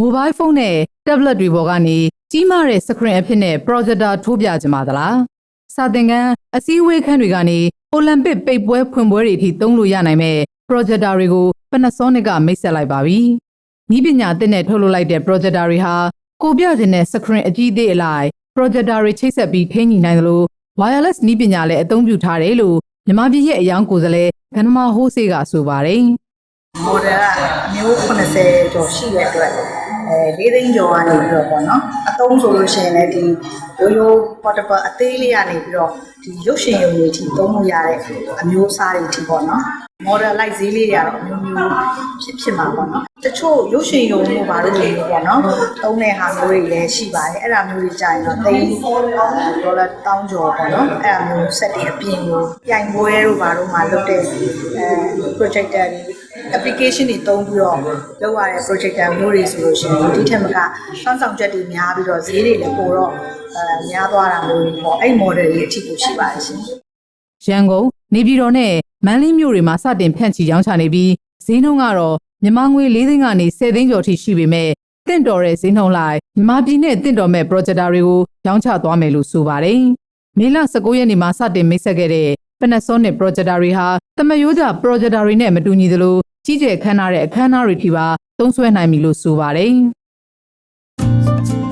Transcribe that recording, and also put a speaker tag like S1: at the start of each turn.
S1: mobile phone နဲ့ tablet တွေပေါ်ကနေကြီးမားတဲ့ screen အဖြစ်နဲ့ projector ထိုးပြကြမှာသလားစာသင်ခန်းအစည်းအဝေးခန်းတွေကနေ Olympic ပိတ်ပွဲဖွင့်ပွဲတွေအထိသုံးလို့ရနိုင်မဲ့ projector တွေကို Panasonic ကမိတ်ဆက်လိုက်ပါပြီ။ဤပညာအသစ်နဲ့ထုတ်လုပ်လိုက်တဲ့ projector တွေဟာကိုပြခြင်းတဲ့ screen အကြီးအသေးအလိုက် projector တွေချိတ်ဆက်ပြီးထိန်းညှိနိုင်သလို wireless နည်းပညာလည်းအသုံးပြုထားတယ်လို့မြန်မာပြည်ရဲ့အယောင်ကိုယ်စားလှယ်ကနမဟိုးစေးကဆိုပါတယ်။
S2: မော်ဒယ်ကအမျိုး80ကျော်ရှိတဲ့အတွက်အဲ၄သိန်းကျော်ကနေပြီးတော့ပေါ့နော်အသုံးဆိုလို့ရှိရင်လည်းဒီရိုးရိုး portable အသေးလေးကနေပြီးတော့ဒီရုပ်ရှင်ရုံတွေထိသုံးလို့ရတဲ့အမျိုးအစားတွေထိပေါ့နော်မော်ဒယ်လိုက်ဈေးလေးတွေကတော့အမျိုးမျိုးဖြစ်ဖြစ်မှာပေါ့နော် တချို့ရုပ်ရှင်ရုံတွေဘာလို့လဲပေါ့နော်သုံးတဲ့ဟာမျိုးတွေလည်းရှိပါတယ်အဲ့ဒါမျိုးတွေကြာရင်တော့သိန်းဒေါ်လာတောင်းကျော်ပေါ့နော်အဲ့ဒါမျိုး set တွေအပြင်ကိုပြိုင်ပွဲတို့ဘာလို့မှလုပ်တဲ့အဲ projector တွေ application တွေတုံးပြီးတော့လုပ်ရတဲ့ projector မျိုးတွေဆိုလို့ရှိရင်ဒီထက်မကစွမ်းဆောင်ချက်တွေများပြီးတော့ဈေးတွေလည်းပိုတော့အဲများသွားတာမျိုးတွေပေါ့အဲ့ model တွေအထိကိုရှိပါတယ်ရှင်
S1: ရန်ကုန်နေပြည်တော်နဲ့မန္တလေးမြို့တွေမှာစတင်ဖြန့်ချီရောင်းချနေပြီး ဈေးနှုန်းကတော့မြန်မာငွေ၄သိန်းကနေ10သိန်းကျော်ထိရှိပေမဲ့တင့်တော်တဲ့ဈေးနှုန်းလိုက်မြန်မာပြည်နဲ့တင့်တော်မဲ့ projector တွေကိုရောင်းချသွားမယ်လို့ဆိုပါတယ်။မေလ19ရက်နေ့မှာစတင်မိတ်ဆက်ခဲ့တဲ့ Panasonic projector တွေဟာတမယိုးကြ projector တွေနဲ့မတူညီသလိုကြီးကျယ်ခမ်းနားတဲ့အခမ်းအနားတွေထိပါသုံးစွဲနိုင်ပြီလို့ဆိုပါတယ်။